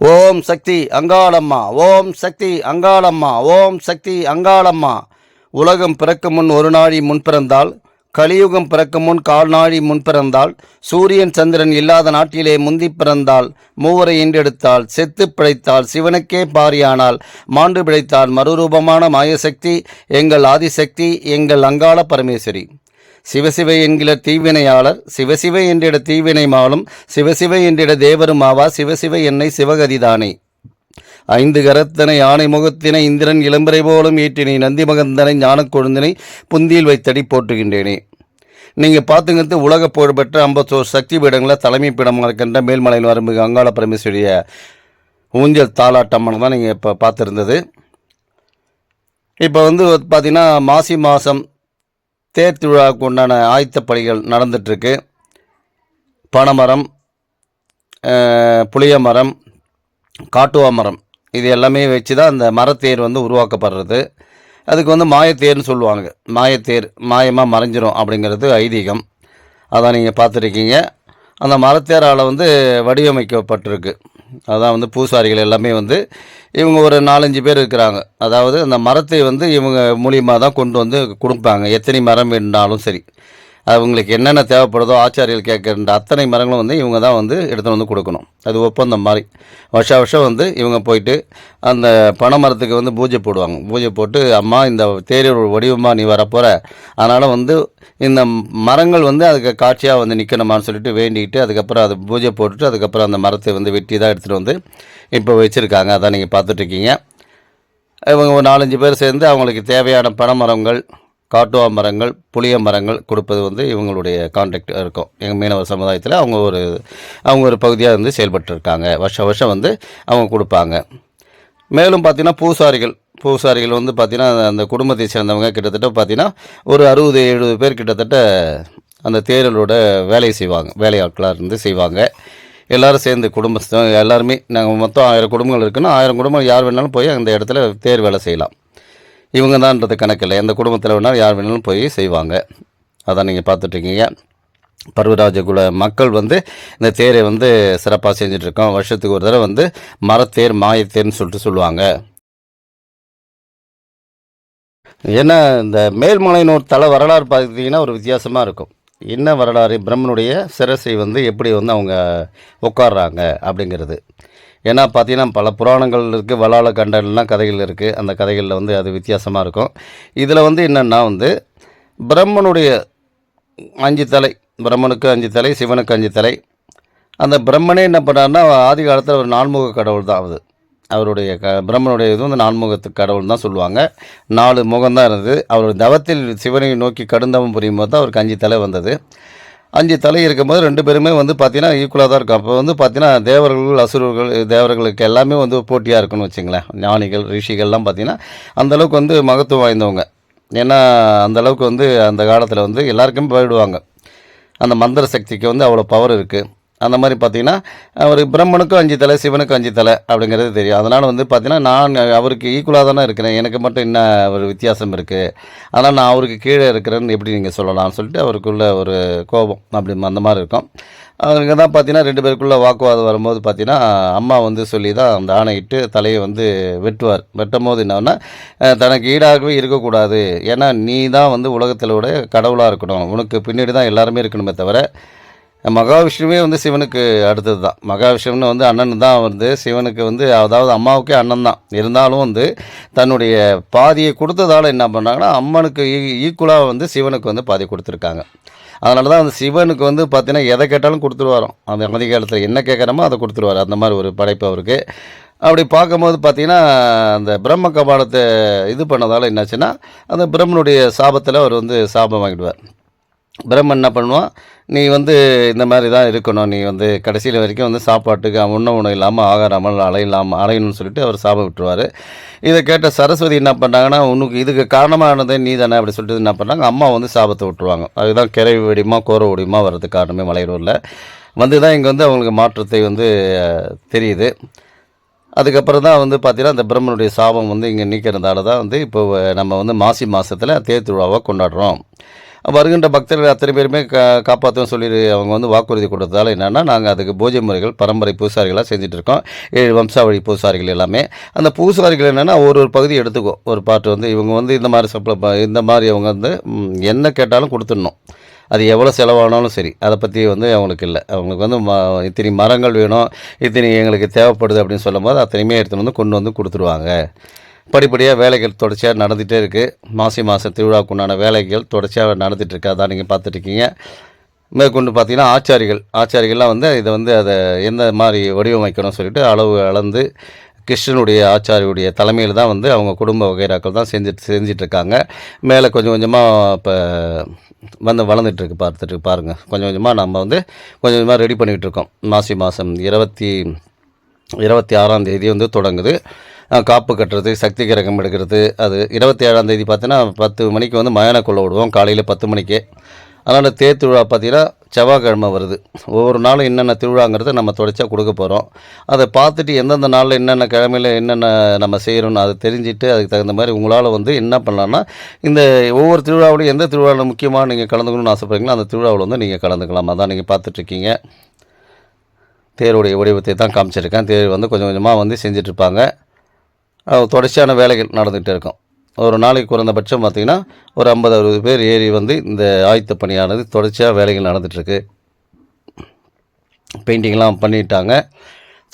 ஓம் சக்தி அங்காளம்மா ஓம் சக்தி அங்காளம்மா ஓம் சக்தி அங்காளம்மா. உலகம் பிறக்கும் முன் ஒரு நாழி முன் பிறந்தால் கலியுகம் பிறக்கும் முன் கால் நாழி முன் பிறந்தால் சூரியன் சந்திரன் இல்லாத நாட்டிலே முந்தி பிறந்தால் மூவரை ஈண்டெடுத்தால் செத்து பிழைத்தால் சிவனுக்கே பாரியானால் மாண்டு பிழைத்தால் மறுரூபமான மாயசக்தி எங்கள் ஆதிசக்தி எங்கள் அங்காள பரமேஸ்வரி. சிவசிவை என்கிற தீவினையாளர் சிவசிவை என்றிட தீவினை மாலும் சிவசிவை என்றிட தேவரும் ஆவா சிவசிவை என்னை சிவகதிதானே. ஐந்து கரத்தனை யானை முகத்தினை இந்திரன் இளம்பரை போலும் ஈட்டினை நந்தி மகந்தனை ஞான கொழுந்தினை புந்தியில் வைத்தடி போற்றுகின்றேனே. நீங்கள் பார்த்துங்கிறது உலக புகழ்பெற்ற ஐம்பத்தோரு சக்தி பீடங்களில் தலைமை பீடமாக இருக்கின்ற மேல்மலையில் வரம்பு அங்காள பரமேஸ்வரிய ஊஞ்சல் தாலாட்டம்மன் தான் நீங்கள் இப்போ பார்த்துருந்தது. இப்போ வந்து பார்த்திங்கன்னா மாசி மாதம் தேர் திருவிழாவுக்கு உண்டான ஆயத்த பணிகள் நடந்துட்டுருக்கு. பனைமரம் புளிய மரம் காட்டுவா மரம் இது எல்லாமே வச்சு தான் அந்த மரத்தேர் வந்து உருவாக்கப்படுறது. அதுக்கு வந்து மாயத்தேர்னு சொல்லுவாங்க. மாயத்தேர் மாயமாக மறைஞ்சிரும் அப்படிங்கிறது ஐதீகம். அதான் நீங்கள் பார்த்துருக்கீங்க. அந்த மரத்தேரால் வந்து வடிவமைக்கப்பட்டிருக்கு. அதான் வந்து பூசாரிகள் எல்லாமே வந்து இவங்க ஒரு நாலஞ்சு பேர் இருக்கிறாங்க. அதாவது அந்த மரத்தை வந்து இவங்க மூலியமாக தான் கொண்டு வந்து கொடுப்பாங்க. எத்தனை மரம் வேணுனாலும் சரி. அவங்களுக்கு என்னென்ன தேவைப்படுதோ ஆச்சாரியர்கள் கேட்குற அத்தனை மரங்களும் வந்து இவங்க தான் வந்து எடுத்துகிட்டு வந்து கொடுக்கணும். அது ஒப்பந்தம் மாதிரி. வருஷா வருஷம் வந்து இவங்க போயிட்டு அந்த பனை மரத்துக்கு வந்து பூஜை போடுவாங்க. பூஜை போட்டு அம்மா இந்த தேரியர் வடிவமாக நீ வரப்போகிற அதனால் வந்து இந்த மரங்கள் வந்து அதுக்கு காட்சியாக வந்து நிற்கணுமான்னு சொல்லிட்டு வேண்டிக்கிட்டு அதுக்கப்புறம் அது பூஜை போட்டுட்டு அதுக்கப்புறம் அந்த மரத்தை வந்து வெட்டி தான் எடுத்துகிட்டு வந்து இப்போ வச்சுருக்காங்க. அதான் நீங்கள் பார்த்துட்ருக்கீங்க இவங்க ஒரு நாலஞ்சு பேர் சேர்ந்து அவங்களுக்கு தேவையான பனை மரங்கள் காட்டுவா மரங்கள் புளிய மரங்கள் கொடுப்பது வந்து இவங்களுடைய கான்டாக்ட் இருக்கும். எங்கள் மீனவர் சமுதாயத்தில் அவங்க ஒரு அவங்க ஒரு பகுதியாக வந்து செயல்பட்டுருக்காங்க. வருஷம் வருஷம் வந்து அவங்க கொடுப்பாங்க. மேலும் பார்த்தீங்கன்னா பூசாரிகள் பூசாரிகள் வந்து பார்த்திங்கன்னா அந்த குடும்பத்தை சேர்ந்தவங்க கிட்டத்தட்ட பார்த்தீங்கன்னா ஒரு அறுபது எழுபது பேர் கிட்டத்தட்ட அந்த தேரலோட வேலையை செய்வாங்க. வேலையாட்களாக இருந்து செய்வாங்க. எல்லோரும் சேர்ந்து குடும்பஸ்தம் எல்லாருமே நாங்கள் மொத்தம் ஆயிரம் குடும்பங்கள் இருக்குன்னா ஆயிரம் குடும்பம் யார் வேணாலும் போய் அந்த இடத்துல தேர் வேலை செய்யலாம். இவங்க தான்ன்றது கணக்கில்லை எந்த குடும்பத்தில் வேணாலும் யார் வேணாலும் போய் செய்வாங்க. அதான் நீங்கள் பார்த்துட்ருக்கீங்க. பருவராஜ குல மக்கள் வந்து இந்த தேரை வந்து சிறப்பாக செஞ்சிட்ருக்கோம். வருஷத்துக்கு ஒரு தடவை வந்து மரத்தேர் மாயத்தேர்னு சொல்லிட்டு சொல்லுவாங்க. ஏன்னா இந்த மேல்மலையனூர் தலை வரலாறு பார்த்தீங்கன்னா ஒரு வித்தியாசமாக இருக்கும். என்ன வரலாறு? பிரம்மனுடைய சிரசை வந்து எப்படி வந்து அவங்க உட்கார்றாங்க அப்படிங்கிறது. ஏன்னா பார்த்தீங்கன்னா பல புராணங்கள் இருக்குது வளால கண்டன்லாம் கதைகள் இருக்குது அந்த கதைகளில் வந்து அது வித்தியாசமாக இருக்கும். இதில் வந்து என்னென்னா வந்து பிரம்மனுடைய அஞ்சு தலை பிரம்மனுக்கு அஞ்சு தலை சிவனுக்கு அஞ்சு தலை. அந்த பிரம்மனே என்ன பண்ணாருன்னா ஆதி காலத்தில் ஒரு நான்முக கடவுள் தான் அது. அவருடைய க பிரம்மனுடைய இது வந்து நான்முகத்து கடவுள் தான் சொல்லுவாங்க. நாலு முகம்தான் இருந்தது. அவர் தவத்தில் சிவனை நோக்கி கடுந்தவம் புரியும் போது தான் அவருக்கு அஞ்சு தலை வந்தது. அஞ்சு தலை இருக்கும்போது ரெண்டு பேருமே வந்து பார்த்தீங்கன்னா ஈக்குவலாக தான் இருக்கும். அப்போ வந்து பார்த்தீங்கன்னா தேவர்கள் அசுரர்கள் தேவர்களுக்கு எல்லாமே வந்து போட்டியாக இருக்குன்னு வச்சுங்களேன். ஞானிகள் ரிஷிகள்லாம் பார்த்தீங்கன்னா அந்தளவுக்கு வந்து மகத்துவம் வாய்ந்தவங்க. ஏன்னா அந்த அளவுக்கு வந்து அந்த காலத்தில் வந்து எல்லாருக்குமே போயிடுவாங்க. அந்த மந்திர சக்திக்கு வந்து அவ்வளோ பவர் இருக்குது அந்த மாதிரி பார்த்தீங்கன்னா அவர் பிரம்மனுக்கும் அஞ்சு தலை சிவனுக்கும் அஞ்சு தலை அப்படிங்கிறது தெரியும். அதனால் வந்து பார்த்தீங்கன்னா நான் அவருக்கு ஈக்குவலாக தானே இருக்கிறேன். எனக்கு மட்டும் என்ன ஒரு வித்தியாசம் இருக்குது அதனால் நான் அவருக்கு கீழே இருக்கிறேன்னு எப்படி நீங்கள் சொல்லலாம்னு சொல்லிட்டு அவருக்குள்ள ஒரு கோபம் அப்படி அந்த மாதிரி இருக்கும். அவங்க தான் பார்த்தீங்கன்னா ரெண்டு பேருக்குள்ளே வாக்குவாதம் வரும்போது பார்த்தீங்கன்னா அம்மா வந்து சொல்லி தான் அந்த ஆணையிட்டு தலையை வந்து வெட்டுவார். வெட்டும் போது என்னன்னா தனக்கு ஈடாகவே இருக்கக்கூடாது. ஏன்னா நீ தான் வந்து உலகத்திலோட கடவுளாக இருக்கணும். உனக்கு பின்னாடி தான் எல்லாருமே இருக்கணுமே தவிர மகாவிஷ்ணுவே வந்து சிவனுக்கு அடுத்தது தான் மகாவிஷ்ணுன்னு வந்து அண்ணன் தான் வந்து சிவனுக்கு வந்து அதாவது அம்மாவுக்கே அண்ணன் தான். இருந்தாலும் வந்து தன்னுடைய பாதியை கொடுத்ததால என்ன பண்ணாங்கன்னா அம்மனுக்கு ஈக்குவலாக வந்து சிவனுக்கு வந்து பாதி கொடுத்துருக்காங்க. அதனால தான் அந்த சிவனுக்கு வந்து பார்த்தீங்கன்னா எதை கேட்டாலும் கொடுத்துருவாராம். அந்த அவதி காலத்தில் என்ன கேட்குறமோ அதை கொடுத்துருவார். அந்த மாதிரி ஒரு படைப்பு அவருக்கு. அப்படி பார்க்கும்போது பார்த்தீங்கன்னா அந்த பிரம்ம கபாலத்தை இது பண்ணதால் என்னாச்சுன்னா அந்த பிரம்மனுடைய சாபத்தில் அவர் வந்து சாபம் வாங்கிடுவார். பிரம்மன் என்ன பண்ணுவான் நீ வந்து இந்த மாதிரி தான் இருக்கணும். நீ வந்து கடைசியில் வரைக்கும் வந்து சாப்பாட்டுக்கு உண்ண உணவு இல்லாமல் ஆகாராமல் அலையில்லாமல் அலையணும்னு சொல்லிட்டு அவர் சாபம் விட்டுருவார். இதை கேட்ட சரஸ்வதி என்ன பண்ணாங்கன்னா உனக்கு இதுக்கு காரணமானதே நீ தானே அப்படி சொல்லிட்டு என்ன பண்ணாங்க அம்மா வந்து சாபத்தை விட்டுருவாங்க. அதுதான் கிரை வெடிமா கோர ஒடியுமா வர்றதுக்கு காரணமே மலையூரில் வந்து தான் இங்கே வந்து அவங்களுக்கு மாற்றத்தை வந்து தெரியுது. அதுக்கப்புறம் தான் வந்து பார்த்திங்கன்னா அந்த பிரம்மனுடைய சாபம் வந்து இங்கே நீக்கிறதால தான் வந்து இப்போ நம்ம வந்து மாசி மாதத்தில் தேர் திருவிழாவை கொண்டாடுறோம். வருகின்ற பக்தர்கள் அத்தனை பேருமே கா காப்பாற்றுவோம் சொல்லி அவங்க வந்து வாக்குறுதி கொடுத்ததால் என்னென்னா நாங்கள் அதுக்கு பூஜை முறைகள் பரம்பரை பூசாரிகளாக செஞ்சுட்டு இருக்கோம். ஏழு வம்சாவழி பூசாரிகள் எல்லாமே. அந்த பூசாரிகள் என்னென்னா ஒரு ஒரு பகுதி எடுத்துக்கும் ஒரு பாட்டு வந்து இவங்க வந்து இந்த மாதிரி சப்ளை இந்த மாதிரி அவங்க வந்து என்ன கேட்டாலும் கொடுத்துடணும். அது எவ்வளோ செலவானாலும் சரி. அதை பற்றி வந்து அவங்களுக்கு இல்லை. அவங்களுக்கு வந்து ம இத்தனை மரங்கள் வேணும். இத்தனை எங்களுக்கு தேவைப்படுது அப்படின்னு சொல்லும்போது அத்தனையுமே எடுத்துகிட்டு வந்து கொண்டு வந்து கொடுத்துருவாங்க. படிப்படியாக வேலைகள் தொடர்ச்சியாக நடந்துகிட்டே இருக்குது மாசி மாதம் திருவிழாவுக்குண்டான வேலைகள் தொடர்ச்சியாக நடந்துட்டு இருக்கு அதான் நீங்கள் பார்த்துட்ருக்கீங்க. மேற்கொண்டு பார்த்தீங்கன்னா ஆச்சாரிகள். ஆச்சாரிகள்லாம் வந்து இதை வந்து அதை எந்த மாதிரி வடிவமைக்கணும்னு சொல்லிட்டு அளவு அளந்து கிருஷ்ணனுடைய ஆச்சாரியுடைய தலைமையில் தான் வந்து அவங்க குடும்ப வகைராக்கள் தான் செஞ்சுட்டு செஞ்சிட்ருக்காங்க. மேலே கொஞ்சம் கொஞ்சமாக இப்போ வந்து வளர்ந்துட்டுருக்கு பார்த்துட்டு பாருங்கள் கொஞ்சம் கொஞ்சமாக நம்ம வந்து கொஞ்சம் கொஞ்சமாக ரெடி பண்ணிகிட்டு இருக்கோம் மாசி மாதம் இருபத்தி இருபத்தி ஆறாம் தேதி வந்து தொடங்குது. காப்பு கட்டுறது சக்தி கிரகம் எடுக்கிறது. அது இருபத்தி ஏழாம் தேதி பார்த்தீங்கன்னா பத்து மணிக்கு வந்து மயானக்குள்ளே விடுவோம் காலையில் பத்து மணிக்கே. அதனால் தேர் திருவிழா பார்த்தீங்கன்னா செவ்வாய்க்கிழமை வருது. ஒவ்வொரு நாளும் என்னென்ன திருவிழாங்கிறத நம்ம தொடச்சா கொடுக்க போகிறோம் அதை பார்த்துட்டு எந்தெந்த நாளில் என்னென்ன கிழமையில் என்னென்ன நம்ம செய்கிறோன்னு அதை தெரிஞ்சுட்டு அதுக்கு தகுந்த மாதிரி உங்களால் வந்து என்ன பண்ணலான்னா இந்த ஒவ்வொரு திருவிழாவிலையும் எந்த திருவிழாவில் முக்கியமாக நீங்கள் கலந்துக்கணும்னு ஆசைப்படுறீங்களோ அந்த திருவிழாவில் வந்து நீங்கள் கலந்துக்கலாம். அதான் நீங்கள் பார்த்துட்ருக்கீங்க. தேருடைய வடிவத்தை தான் காமிச்சிருக்கேன். தேர் வந்து கொஞ்சம் கொஞ்சமாக வந்து செஞ்சிட்ருப்பாங்க. தொடர்ச்சியான வேலைகள் நடந்துகிட்டே இருக்கும். ஒரு நாளைக்கு குறைந்தபட்சம் பார்த்திங்கன்னா ஒரு ஐம்பது அறுபது பேர் ஏறி வந்து இந்த ஆயத்த பணியானது தொடர்ச்சியாக வேலைகள் நடந்துகிட்ருக்கு. பெயிண்டிங்லாம் பண்ணிட்டாங்க.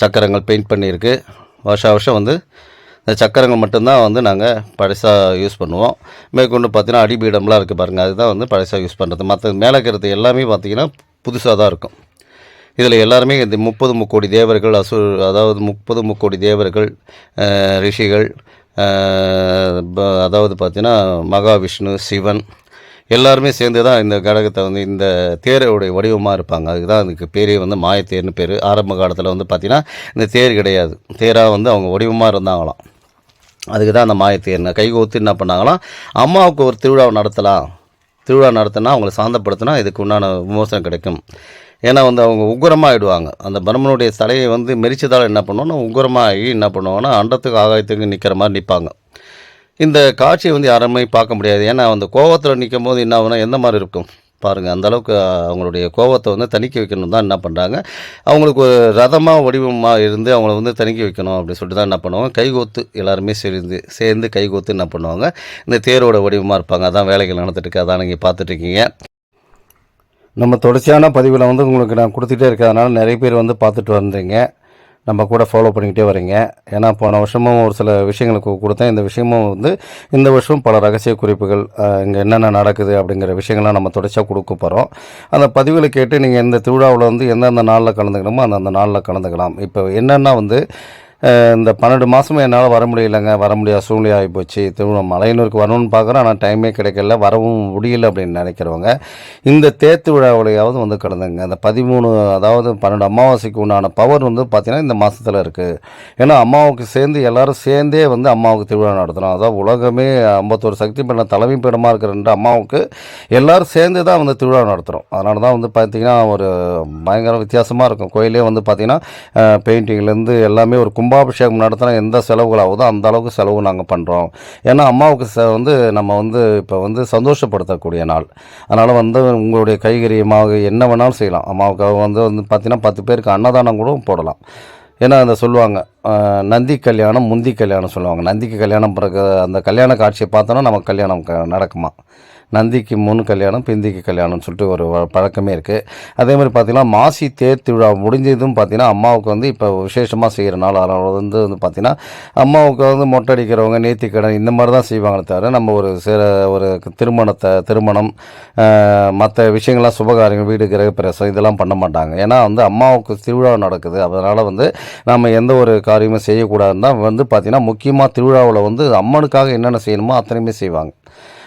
சக்கரங்கள் பெயிண்ட் பண்ணியிருக்கு. வருஷா வருஷம் வந்து இந்த சக்கரங்கள் மட்டும்தான் வந்து நாங்கள் பழசாக யூஸ் பண்ணுவோம். மேற்கொண்டு பார்த்தீங்கன்னா அடிபீடம்லாம் இருக்குது பாருங்கள் அதுதான் வந்து பழசாக யூஸ் பண்ணுறது மற்ற மேலே இருக்கிறது எல்லாமே பார்த்திங்கன்னா புதுசாக தான் இருக்கும். இதில் எல்லாருமே இந்த முப்பது முக்கோடி தேவர்கள் அசு அதாவது முப்பது முக்கோடி தேவர்கள் ரிஷிகள் அதாவது பார்த்தீங்கன்னா மகாவிஷ்ணு சிவன் எல்லாருமே சேர்ந்து தான் இந்த கடகத்தை வந்து இந்த தேரோடைய வடிவமாக இருப்பாங்க. அதுக்கு தான் அதுக்கு பேரே வந்து மாயத்தேர்னு பேர். ஆரம்ப காலத்தில் வந்து பார்த்திங்கன்னா இந்த தேர் கிடையாது. தேராக வந்து அவங்க வடிவமாக இருந்தாங்களாம். அதுக்கு தான் அந்த மாயத்தேர்னு. கைகோத்து என்ன பண்ணாங்களாம்? அம்மாவுக்கு ஒரு திருவிழாவை நடத்தலாம். திருவிழா நடத்தினா அவங்களை சாந்தப்படுத்தினா இதுக்கு உண்டான விமோசனம் கிடைக்கும். ஏன்னா வந்து அவங்க உக்கிரமாகிடுவாங்க அந்த பிரம்மனுடைய தலையை வந்து மெரிச்சதால் என்ன பண்ணுவோன்னா உக்கரமாகி என்ன பண்ணுவாங்கன்னா அண்டத்துக்கு ஆகாயத்துக்கு நிற்கிற மாதிரி நிற்பாங்க இந்த காட்சியை வந்து யாருமே பார்க்க முடியாது. ஏன்னா அந்த கோவத்தில் நிற்கும் போது என்ன ஆகுனா எந்த மாதிரி இருக்கும்? பாருங்கள் அந்தளவுக்கு அவங்களுடைய கோவத்தை வந்து தணிக்க வைக்கணும் தான் என்ன பண்ணுறாங்க அவங்களுக்கு ஒரு ரதமாக வடிவமாக இருந்து அவங்கள வந்து தணிக்க வைக்கணும் அப்படின்னு சொல்லிட்டு தான் என்ன பண்ணுவாங்க? கைகோத்து எல்லாருமே சேர்ந்து சேர்ந்து கைகோத்து என்ன பண்ணுவாங்க? இந்த தேரோட வடிவமாக இருப்பாங்க. அதான் வேலைகள் நடந்துட்டுருக்கு அதான் நீங்கள் பார்த்துட்ருக்கீங்க நம்ம தொடர்ச்சியான பதிவில் வந்து உங்களுக்கு நான் கொடுத்துட்டே இருக்கிறதுனால நிறைய பேர் வந்து பார்த்துட்டு வந்தீங்க. நம்ம கூட ஃபாலோ பண்ணிக்கிட்டே வரீங்க. ஏன்னா போன வருஷமும் ஒரு சில விஷயங்களுக்கு கொடுத்தேன். இந்த விஷயமும் வந்து இந்த வருஷம் பல ரகசிய குறிப்புகள் இங்கே என்னென்ன நடக்குது அப்படிங்கிற விஷயங்கள்லாம் நம்ம தொடர்ச்சியாக கொடுக்க போகிறோம் அந்த பதிவுகளை கேட்டு நீங்கள் இந்த திருவிழாவில் வந்து எந்தெந்த நாளில் கலந்துக்கணுமோ அந்தந்த நாளில் கலந்துக்கலாம். இப்போ என்னென்னா வந்து இந்த பன்னெண்டு மாதமும் என்னால் வர முடியலைங்க. வர முடியாத சூழ்நிலை ஆகி போச்சு திருவிழா மலையனூருக்கு வரணும்னு பார்க்குறோம் ஆனால் டைமே கிடைக்கல. வரவும் முடியல அப்படின்னு நினைக்கிறவங்க இந்த தேத்து விழாவிலையாவது வந்து கிடந்துங்க அந்த பதிமூணு அதாவது பன்னெண்டு அமாவாசைக்கு உண்டான பவர் வந்து பார்த்திங்கன்னா இந்த மாதத்தில் இருக்குது ஏன்னா அம்மாவுக்கு சேர்ந்து எல்லாரும் சேர்ந்தே வந்து அம்மாவுக்கு திருவிழா நடத்துகிறோம் அதாவது உலகமே ஐம்பத்தோரு சக்தி பண்ண தலைமை பீடமாக இருக்கிற ரெண்டு அம்மாவுக்கு எல்லோரும் சேர்ந்து தான் வந்து திருவிழா நடத்துகிறோம் அதனால தான் வந்து பார்த்திங்கன்னா ஒரு பயங்கர வித்தியாசமாக இருக்கும். கோயிலே வந்து பார்த்திங்கன்னா பெயிண்டிங்லேருந்து எல்லாமே ஒரு கும்பாபிஷேகம் நடத்தினா எந்த செலவுகள் ஆகுதோ அந்த அளவுக்கு செலவு நாங்கள் பண்ணுறோம் ஏன்னா அம்மாவுக்கு ச வந்து நம்ம வந்து இப்போ வந்து சந்தோஷப்படுத்தக்கூடிய நாள். அதனால் வந்து உங்களுடைய கைகரியமாக என்ன வேணாலும் செய்யலாம். அம்மாவுக்கு வந்து வந்து பார்த்திங்கன்னா பத்து பேருக்கு அன்னதானம் கூட போடலாம். ஏன்னா அந்த சொல்லுவாங்க நந்தி கல்யாணம் முந்தி கல்யாணம் சொல்லுவாங்க. நந்திக்கு கல்யாணம் பிறகு அந்த கல்யாண காட்சியை பார்த்தோன்னா நமக்கு கல்யாணம் க நடக்குமா? நந்திக்கு முன் கல்யாணம் பிந்திக்கு கல்யாணம்னு சொல்லிட்டு ஒரு வ- பழக்கமே இருக்குது அதே மாதிரி பார்த்திங்கன்னா மாசி தேர் திருவிழா முடிஞ்சதும் பார்த்தீங்கன்னா அம்மாவுக்கு வந்து இப்போ விசேஷமாக செய்கிற நாள் அதனால் வந்து வந்து பார்த்திங்கன்னா அம்மாவுக்கு வந்து மொட்டை அடிக்கிறவங்க நேர்த்திக்கடன் இந்த மாதிரி தான் செய்வாங்களே தவிர நம்ம ஒரு சில ஒரு திருமணத்தை திருமணம் மற்ற விஷயங்கள்லாம் சுபகாரியங்கள் வீடு கிரக பிரசம் இதெல்லாம் பண்ண மாட்டாங்க. ஏன்னா வந்து அம்மாவுக்கு திருவிழா நடக்குது. அதனால் வந்து நம்ம எந்த ஒரு காரியமும் செய்யக்கூடாதுன்னா வந்து பார்த்திங்கன்னா முக்கியமாக திருவிழாவில் வந்து அம்மனுக்காக என்னென்ன செய்யணுமோ அத்தனையுமே செய்வாங்க.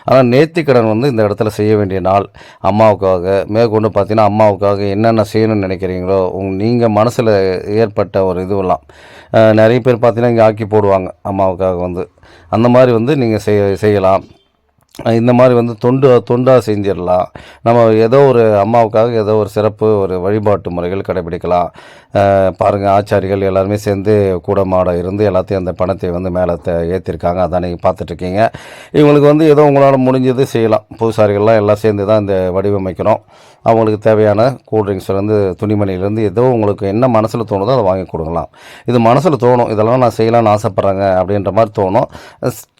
ஆனால் நேர்த்திக்கடன் வந்து இந்த இடத்துல செய்ய வேண்டிய நாள். அம்மாவுக்காக. மேற்கொண்டு பார்த்தீங்கன்னா அம்மாவுக்காக என்னென்ன செய்யணும்னு நினைக்கிறீங்களோ உங் நீங்கள் மனசில் ஏற்பட்ட ஒரு இதுவெல்லாம். நிறைய பேர் பார்த்தீங்கன்னா இங்கே ஆக்கி போடுவாங்க அம்மாவுக்காக வந்து. அந்த மாதிரி வந்து நீங்கள் செய்ய செய்யலாம். இந்த மாதிரி வந்து தொண்டு தொண்டாக செஞ்சிடலாம். நம்ம ஏதோ ஒரு அம்மாவுக்காக ஏதோ ஒரு சிறப்பு ஒரு வழிபாட்டு முறைகள் கடைபிடிக்கலாம். பாருங்கள் ஆச்சாரிகள் எல்லாருமே சேர்ந்து கூட மாட இருந்து எல்லாத்தையும் அந்த பணத்தை வந்து மேலே ஏற்றிருக்காங்க அதான் நீங்கள் பார்த்துட்ருக்கீங்க. இவங்களுக்கு வந்து ஏதோ உங்களால் முடிஞ்சது செய்யலாம். பூசாரிகள்லாம் எல்லாம் சேர்ந்து தான் இந்த வடிவமைக்கிறோம். அவங்களுக்கு தேவையான கூல்ட்ரிங்க்ஸ்லேருந்து துணிமணிலேருந்து ஏதோ உங்களுக்கு என்ன மனசில் தோணுதோ அதை வாங்கி கொடுக்கலாம். இது மனசில் தோணும். இதெல்லாம் நான் செய்யலாம்னு ஆசைப்பட்றேங்க அப்படின்ற மாதிரி தோணும்.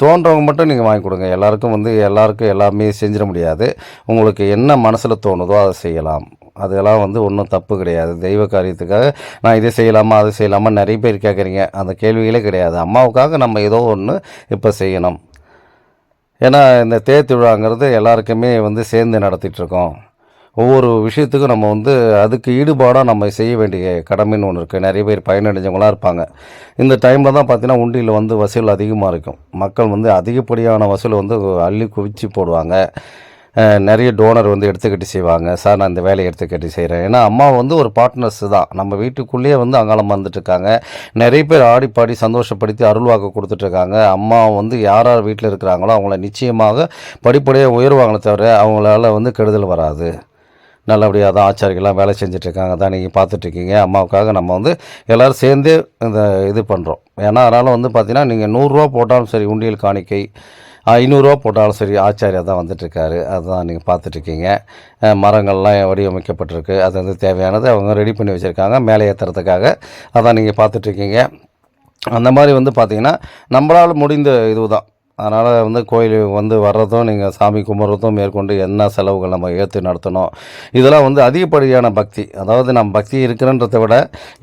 தோன்றவங்க மட்டும் நீங்கள் வாங்கி கொடுங்க. எல்லாருக்கும் வந்து எல்லாருக்கும் எல்லாமே செஞ்சிட முடியாது. உங்களுக்கு என்ன மனசில் தோணுதோ அதை செய்யலாம். அதெல்லாம் வந்து ஒன்றும் தப்பு கிடையாது. தெய்வ காரியத்துக்காக நான் இதை செய்யலாமா அதை செய்யலாமா நிறைய பேர் கேட்குறீங்க. அந்த கேள்விகளே கிடையாது. அம்மாவுக்காக நம்ம ஏதோ ஒன்று இப்போ செய்யணும். ஏன்னா இந்த தேர் திருவிழாங்கிறது எல்லாருக்குமே வந்து சேர்ந்து நடத்திட்டுருக்கோம். ஒவ்வொரு விஷயத்துக்கும் நம்ம வந்து அதுக்கு ஈடுபாடாக நம்ம செய்ய வேண்டிய கடமைன்னு ஒன்று இருக்குது நிறைய பேர் பயனடைஞ்சவங்களாம் இருப்பாங்க. இந்த டைமில் தான் பார்த்தீங்கன்னா உண்டியில் வந்து வசூல் அதிகமாக இருக்கும். மக்கள் வந்து அதிகப்படியான வசூல் வந்து அள்ளி குவிச்சு போடுவாங்க. நிறைய டோனர் வந்து எடுத்துக்கட்டி செய்வாங்க. சார் நான் இந்த வேலையை எடுத்துக்கட்டி செய்கிறேன் ஏன்னா அம்மா வந்து ஒரு பார்ட்னர்ஸ் தான். நம்ம வீட்டுக்குள்ளேயே வந்து அங்காளம் வந்துட்டு நிறைய பேர் ஆடி பாடி சந்தோஷப்படுத்தி அருள்வாக்கு கொடுத்துட்ருக்காங்க அம்மா வந்து யார் யார் வீட்டில் இருக்கிறாங்களோ அவங்கள நிச்சயமாக படிப்படியாக உயர்வாங்களே தவிர அவங்களால வந்து கெடுதல் வராது. நல்லபடியாக தான் ஆச்சாரிகள்லாம் வேலை செஞ்சிட்ருக்காங்க தான் நீங்கள் பார்த்துட்ருக்கீங்க அம்மாவுக்காக நம்ம வந்து எல்லோரும் சேர்ந்து இந்த இது பண்ணுறோம் ஏன்னா அதனால் வந்து பார்த்திங்கன்னா நீங்கள் நூறுரூவா போட்டாலும் சரி உண்டியல் காணிக்கை ஐநூறுரூவா போட்டாலும் சரி ஆச்சாரியா தான் வந்துட்டுருக்காரு. அதுதான் நீங்கள் பார்த்துட்ருக்கீங்க மரங்கள்லாம் வடிவமைக்கப்பட்டிருக்கு. அது வந்து தேவையானது அவங்க ரெடி பண்ணி வச்சுருக்காங்க. மேலே ஏற்றுறதுக்காக அதான் நீங்கள் பார்த்துட்ருக்கீங்க அந்த மாதிரி வந்து பார்த்திங்கன்னா நம்மளால் முடிந்த இது தான் அதனால் வந்து கோயில் வந்து வர்றதும் நீங்கள் சாமி கும்பிட்றதும் மேற்கொண்டு என்ன செலவுகள் நம்ம ஏற்று நடத்தணும் இதெல்லாம் வந்து அதிகப்படியான பக்தி. அதாவது நம்ம பக்தி இருக்கிறன்றதை விட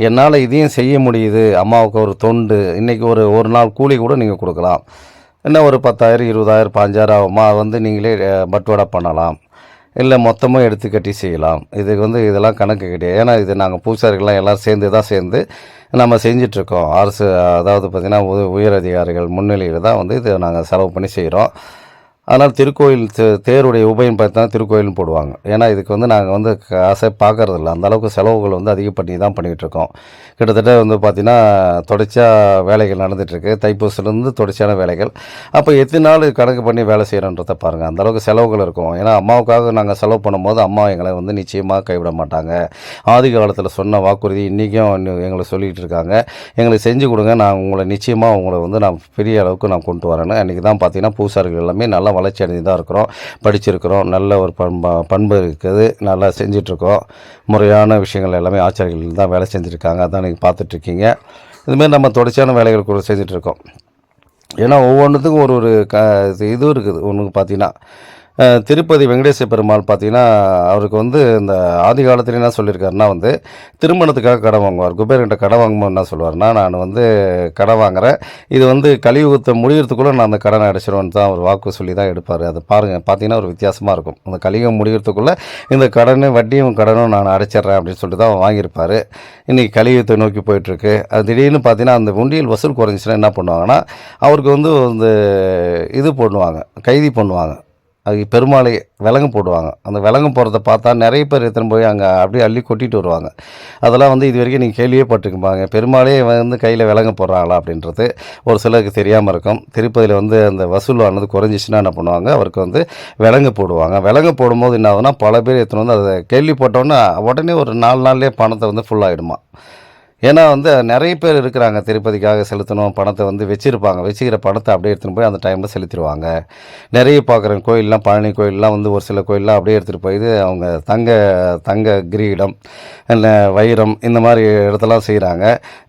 என்னால் இதையும் செய்ய முடியுது. அம்மாவுக்கு ஒரு தொண்டு இன்றைக்கி ஒரு ஒரு நாள் கூலி கூட நீங்கள் கொடுக்கலாம். என்ன ஒரு பத்தாயிரம் இருபதாயிரம் பாஞ்சாயிரம் ஆகுமா? அது வந்து நீங்களே பட்டுவடை பட்டுவாடா பண்ணலாம். இல்லை மொத்தமாக எடுத்து கட்டி செய்யலாம். இதுக்கு வந்து இதெல்லாம் கணக்கு கிடையாது. ஏன்னா இது நாங்கள் பூசாரிகள்லாம் எல்லோரும் சேர்ந்து தான் சேர்ந்து நம்ம செஞ்சிட்ருக்கோம். அரசு அதாவது பார்த்திங்கன்னா உ- உயர் அதிகாரிகள் முன்னிலையில் தான் வந்து இதை நாங்கள் செலவு பண்ணி செய்கிறோம் அதனால் திருக்கோயில் தேருடைய உபயம் பார்த்தா திருக்கோயில்னு போடுவாங்க. ஏன்னா இதுக்கு வந்து நாங்கள் வந்து காசை பார்க்கறதில்ல. அந்த அளவுக்கு செலவுகள் வந்து அதிகப்பண்ணி தான் பண்ணிகிட்ருக்கோம் கிட்டத்தட்ட வந்து பார்த்திங்கன்னா தொடர்ச்சியாக வேலைகள் நடந்துகிட்ருக்கு தைப்பூசிலேருந்து தொடர்ச்சியான வேலைகள். அப்போ எத்தனை நாள் கணக்கு பண்ணி வேலை செய்கிறோன்றத பாருங்கள் அந்தளவுக்கு செலவுகள் இருக்கும். ஏன்னா அம்மாவுக்காக நாங்கள் செலவு பண்ணும்போது அம்மா எங்களை வந்து நிச்சயமாக கைவிட மாட்டாங்க. ஆதி காலத்தில் சொன்ன வாக்குறுதி இன்றைக்கும் எங்களை சொல்லிகிட்டு இருக்காங்க. எங்களுக்கு செஞ்சு கொடுங்க. நான் உங்களை நிச்சயமாக உங்களை வந்து நான் பெரிய அளவுக்கு நான் கொண்டு வரேன்னு அன்றைக்கி தான் பார்த்தீங்கன்னா பூசாரிகள் எல்லாமே நல்லா வளர்ச்சி அடைஞ்சு தான் இருக்கிறோம். படிச்சிருக்கிறோம். நல்ல ஒரு பண்பா பண்பு இருக்குது. நல்லா செஞ்சிட்ருக்கோம். முறையான விஷயங்கள் எல்லாமே ஆச்சாரிகள் தான் வேலை செஞ்சுருக்காங்க. அதான் நீங்கள் பார்த்துட்ருக்கீங்க. இதுமாரி நம்ம தொடர்ச்சியான வேலைகள் கூட செஞ்சிட்ருக்கோம். ஏன்னா ஒவ்வொன்றுத்துக்கும் ஒரு ஒரு க இது இருக்குது. ஒன்று பார்த்தீங்கன்னா திருப்பதி வெங்கடேச பெருமாள் பார்த்தீங்கன்னா அவருக்கு வந்து இந்த ஆதி காலத்துல என்ன சொல்லியிருக்காருன்னா வந்து திருமணத்துக்காக கடன் வாங்குவார். குபேரன்ட்ட கடன் வாங்கும்போது என்ன சொல்லுவார்னா நான் வந்து கடன் வாங்குறேன். இது வந்து கலியுகத்தை முடிகிறதுக்குள்ளே நான் அந்த கடனை அடைச்சிருவேன்னு தான் அவர் வாக்கு சொல்லி தான் எடுப்பார். அதை பாருங்கள் பார்த்தீங்கன்னா ஒரு வித்தியாசமாக இருக்கும். அந்த கலியுகம் முடியறதுக்குள்ளே இந்த கடனும் வட்டியும் கடனும் நான் அடைச்சிட்றேன் அப்படின்னு சொல்லிட்டு தான் வாங்கியிருப்பார். இன்றைக்கி கலியுகத்தை நோக்கி போயிட்டுருக்கு. அது திடீர்னு பார்த்தீங்கன்னா அந்த உண்டியல் வசூல் குறைஞ்சிச்சுன்னா என்ன பண்ணுவாங்கன்னா அவருக்கு வந்து இந்த இது பண்ணுவாங்க கைதி பண்ணுவாங்க. அது பெருமாளை விலங்கு போடுவாங்க. அந்த விலங்கு போகிறத பார்த்தா நிறைய பேர் எடுத்துன்னு போய் அங்கே அப்படியே அள்ளி கொட்டிட்டு வருவாங்க. அதெல்லாம் வந்து இது வரைக்கும் நீங்கள் கேள்வியே பட்டிருப்பாங்க பெருமாளே வந்து கையில் விலங்கு போடுறாங்களா அப்படின்றது ஒரு சிலருக்கு தெரியாமல் இருக்கும். திருப்பதியில் வந்து அந்த வசூலானது குறைஞ்சிச்சுன்னா என்ன பண்ணுவாங்க? அவருக்கு வந்து விலங்கு போடுவாங்க. விலங்கு போடும்போது என்ன ஆகுதுன்னா பல பேர் எடுத்துன்னு வந்து அதை கேள்வி போட்டோன்னா உடனே ஒரு நாலு நாள்லேயே பணத்தை வந்து ஃபுல்லாகிடுமா ஏன்னா வந்து நிறைய பேர் இருக்கிறாங்க. திருப்பதிக்காக செலுத்தணும் பணத்தை வந்து வச்சுருப்பாங்க. வச்சுக்கிற பணத்தை அப்படியே எடுத்துகிட்டு போய் அந்த டைமில் செலுத்திடுவாங்க நிறைய பார்க்குறேன் கோயிலெலாம் பழனி கோயிலெலாம் வந்து ஒரு சில கோயிலெலாம் அப்படியே எடுத்துகிட்டு போய் அவங்க தங்க தங்க கிரீடம் இல்லை வைரம் இந்த மாதிரி இடத்தெல்லாம் செய்கிறாங்க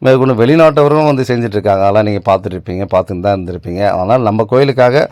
மேற்கொண்டு வெளிநாட்டவரும் வந்து செஞ்சுட்ருக்காங்க அதெல்லாம் நீங்கள் பார்த்துட்ருப்பீங்க பார்த்துன்னு தான் இருந்திருப்பீங்க. அதனால் நம்ம கோயிலுக்காக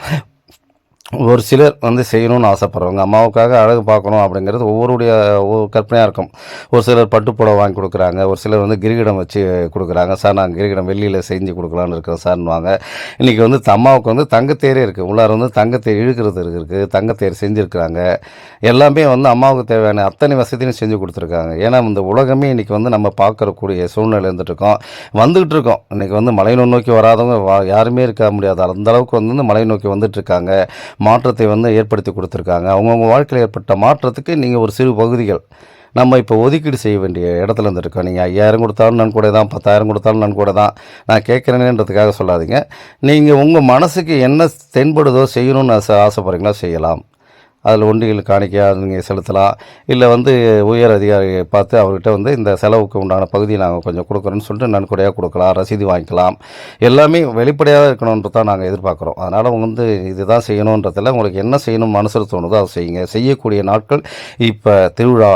ஒரு சிலர் வந்து செய்யணும்னு ஆசைப்படுறவங்க அம்மாவுக்காக அழகு பார்க்கணும் அப்படிங்கிறது ஒவ்வொருடைய ஒவ்வொரு கற்பனையாக இருக்கும். ஒரு சிலர் பட்டுப்புடவை வாங்கி கொடுக்குறாங்க ஒரு சிலர் வந்து கிரிகிடம் வச்சு கொடுக்குறாங்க. சார் நான் கிரிகிடம் வெள்ளியில் செஞ்சு கொடுக்கலான்னு இருக்கிறோம் சார்னுவாங்க இன்றைக்கி வந்து அம்மாவுக்கு வந்து தங்கத்தேரே இருக்குது உள்ளார வந்து தங்கத்தேர் இழுக்கிறது இருக்குது தங்கத்தேர் செஞ்சுருக்கிறாங்க. எல்லாமே வந்து அம்மாவுக்கு தேவையான அத்தனை வசதியும் செஞ்சு கொடுத்துருக்காங்க. ஏன்னா இந்த உலகமே இன்றைக்கி வந்து நம்ம பார்க்கறக்கூடிய சூழ்நிலை இருந்துகிட்ருக்கோம் வந்துக்கிட்டு வந்துகிட்டு இருக்கோம் இன்றைக்கி வந்து மலை நோக்கி வராதவங்க வா- யாருமே இருக்க முடியாது அந்த அளவுக்கு வந்து மலை நோக்கி வந்துட்டுருக்காங்க. மாற்றத்தை வந்து ஏற்படுத்தி கொடுத்துருக்காங்க. அவங்கவுங்க வாழ்க்கையில் ஏற்பட்ட மாற்றத்துக்கு நீங்கள் ஒரு சிறு பகுதிகள். நம்ம இப்போ ஒதுக்கீடு செய்ய வேண்டிய இடத்துல இருந்து இருக்கோம் நீங்கள் ஐயாயிரம் கொடுத்தாலும் நான் கூட தான் பத்தாயிரம் கொடுத்தாலும் நான் கூட தான். நான் கேட்குறேனேன்றதுக்காக சொல்லாதீங்க. நீங்கள் உங்கள் மனசுக்கு என்ன தென்படுதோ செய்யணும்னு ஆசை ஆசைப்படுறீங்களோ செய்யலாம். அதில் ஒன்றிகள் காணிக்கையாக நீங்கள் செலுத்தலாம். இல்லை வந்து உயர் அதிகாரியை பார்த்து அவர்கிட்ட வந்து இந்த செலவுக்கு உண்டான பகுதியை நாங்கள் கொஞ்சம் கொடுக்குறோன்னு சொல்லிட்டு நன்கொடையாக கொடுக்கலாம் ரசீது வாங்கிக்கலாம். எல்லாமே வெளிப்படையாக இருக்கணுன்றது தான் நாங்கள் எதிர்பார்க்குறோம். அதனால் வந்து இதுதான் செய்யணுன்றதில் உங்களுக்கு என்ன செய்யணும் மனசில் தோணுதோ அதை செய்யுங்க. செய்யக்கூடிய நாட்கள் இப்போ திருவிழா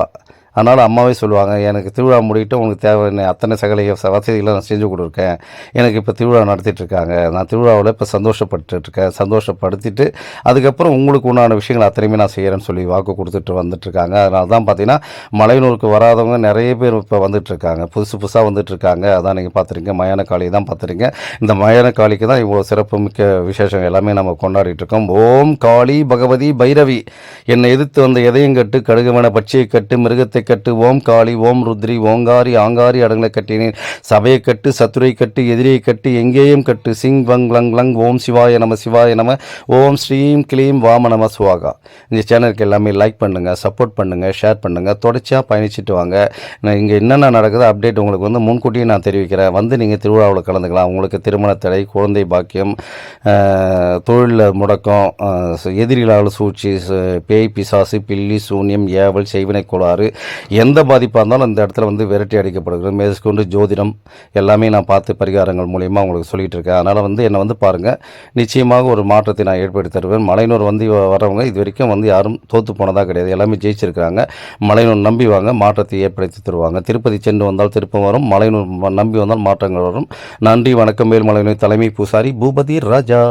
அதனால் அம்மாவே சொல்லுவாங்க எனக்கு திருவிழா முடிக்கிட்டு உங்களுக்கு தேவையான அத்தனை சகல ச- வசதிகளை நான் செஞ்சு கொடுக்குறேன் எனக்கு இப்போ திருவிழா நடத்திட்டு இருக்காங்க நான் திருவிழாவில் இப்போ சந்தோஷப்பட்டுருக்கேன் சந்தோஷப்படுத்திட்டு அதுக்கப்புறம் உங்களுக்கு உண்டான விஷயங்கள் அத்தனையுமே நான் செய்கிறேன்னு சொல்லி வாக்கு கொடுத்துட்டு வந்துட்டுருக்காங்க. அதனால தான் பார்த்தீங்கன்னா மலையனூருக்கு வராதவங்க நிறைய பேர் இப்போ வந்துட்டுருக்காங்க. புதுசு புதுசாக வந்துட்டுருக்காங்க. அதான் நீங்கள் பார்த்துருக்கீங்க மயான காளி தான் பார்த்துருக்கீங்க இந்த மயான காளிக்கு தான் இவ்வளோ சிறப்பு மிக்க விசேஷம் எல்லாமே நம்ம கொண்டாடிட்டு இருக்கோம் ஓம் காளி பகவதி பைரவி. என்னை எதிர்த்து வந்த எதையும் கட்டு கடுகுமன பச்சையை கட்டு மிருகத்தை கட்டு ஓம் காளி ஓம் ருத்ரி ஓங்காரி ஆங்காரி அடங்களை கட்டினேன். சபையை கட்டு சத்துரை கட்டு எதிரியை கட்டு எங்கேயும் கட்டு. சிங் வங் லங் லங் ஓம் சிவாய நம சிவாய நம ஓம் ஸ்ரீம் கிளீம் வாம நம சுவாகா. இந்த சேனலுக்கு எல்லாமே லைக் பண்ணுங்கள் சப்போர்ட் பண்ணுங்கள் ஷேர் பண்ணுங்கள் தொடர்ச்சியாக பயணிச்சுட்டு வாங்க. நான் இங்கே என்னென்ன நடக்குது அப்டேட் உங்களுக்கு வந்து முன்கூட்டியே நான் தெரிவிக்கிறேன். வந்து நீங்கள் திருவிழாவில் கலந்துக்கலாம். உங்களுக்கு திருமண தடை குழந்தை பாக்கியம் தொழிலில் முடக்கம் எதிரிகளால் சூழ்ச்சி பேய் பிசாசு பில்லி சூன்யம் ஏவல் செய்வினை கோளாறு எந்த பாதிப்பாக இருந்தாலும் அந்த இடத்துல வந்து விரட்டி அடிக்கப்படுகிறது. மேற்கொண்டு ஜோதிடம் எல்லாமே நான் பார்த்து பரிகாரங்கள் மூலியமா உங்களுக்கு சொல்லிட்டு இருக்கேன். அதனால் வந்து என்னை வந்து பாருங்கள் நிச்சயமாக ஒரு மாற்றத்தை நான் ஏற்படுத்தி தருவேன். மலையனூர் வந்து வரவங்க இது வரைக்கும் வந்து யாரும் தோற்று போனதாக கிடையாது. எல்லாமே ஜெயிச்சிருக்காங்க மலையனூர் நம்பி வாங்க மாற்றத்தை ஏற்படுத்தி தருவாங்க. திருப்பதி சென்று வந்தால் திருப்பம் வரும். மலையனூர் நம்பி வந்தால் மாற்றங்கள் வரும். நன்றி வணக்கம். மேல்மலையனூர் தலைமை பூசாரி பூபதி ராஜா.